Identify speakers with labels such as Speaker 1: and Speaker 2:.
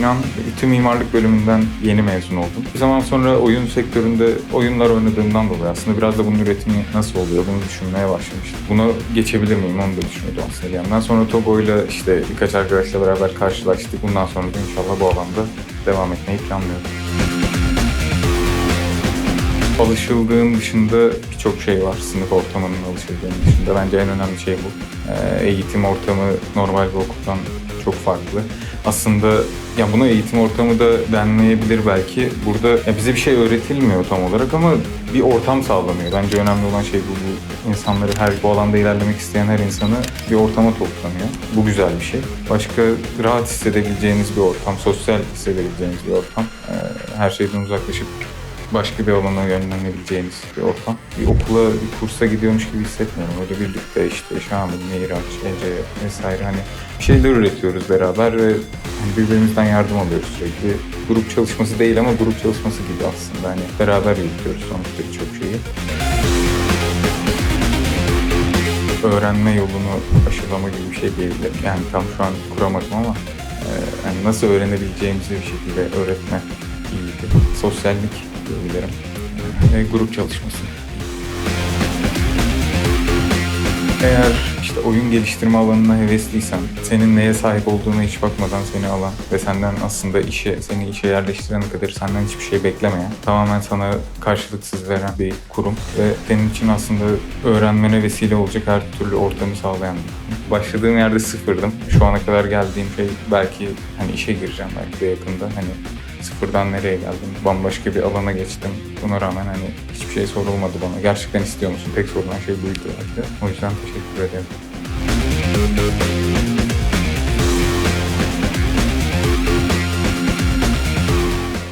Speaker 1: Sinan İTÜ Mimarlık bölümünden yeni mezun oldum. Bir zaman sonra oyun sektöründe oyunlar oynadığımdan dolayı aslında biraz da bunun üretimi nasıl oluyor bunu düşünmeye başlamıştım. Bunu geçebilir miyim onu da düşünüyordum aslında. bir yandan sonra Togo'yla işte birkaç arkadaşla beraber karşılaştık. Bundan sonra da inşallah bu alanda devam etmeyi planlıyorum. Alışıldığın dışında birçok şey var. Sınıf ortamının alışıldığın dışında. Bence en önemli şey bu. Ee, eğitim ortamı normal bir okuldan çok farklı. Aslında ya buna eğitim ortamı da denmeyebilir belki. Burada ya bize bir şey öğretilmiyor tam olarak ama bir ortam sağlanıyor. Bence önemli olan şey bu. bu insanları her bu alanda ilerlemek isteyen her insanı bir ortama toplanıyor. Bu güzel bir şey. Başka rahat hissedebileceğiniz bir ortam, sosyal hissedebileceğiniz bir ortam. Her şeyden uzaklaşıp başka bir alana yönlenebileceğiniz bir ortam. Bir okula, bir kursa gidiyormuş gibi hissetmiyorum. Öyle birlikte işte Şamil, Miraç, Ece vesaire hani bir şeyler üretiyoruz beraber ve hani birbirimizden yardım alıyoruz sürekli. Grup çalışması değil ama grup çalışması gibi aslında. Hani beraber yürütüyoruz sonuçta birçok şeyi. Öğrenme yolunu aşılama gibi bir şey diyebilirim. Yani tam şu an kuramadım ama e, yani nasıl öğrenebileceğimizi bir şekilde öğretme iyiydi. Sosyallik diyebilirim. Ve grup çalışması. Eğer işte oyun geliştirme alanına hevesliysen, senin neye sahip olduğuna hiç bakmadan seni alan ve senden aslında işe, seni işe yerleştirene kadar senden hiçbir şey beklemeyen, tamamen sana karşılıksız veren bir kurum ve senin için aslında öğrenmene vesile olacak her türlü ortamı sağlayan bir kurum. Başladığım yerde sıfırdım. Şu ana kadar geldiğim şey belki hani işe gireceğim belki de yakında. Hani sıfırdan nereye geldim? Bambaşka bir alana geçtim. Buna rağmen hani hiçbir şey sorulmadı bana. Gerçekten istiyor musun? Tek sorulan şey buydu belki de. O yüzden teşekkür ederim.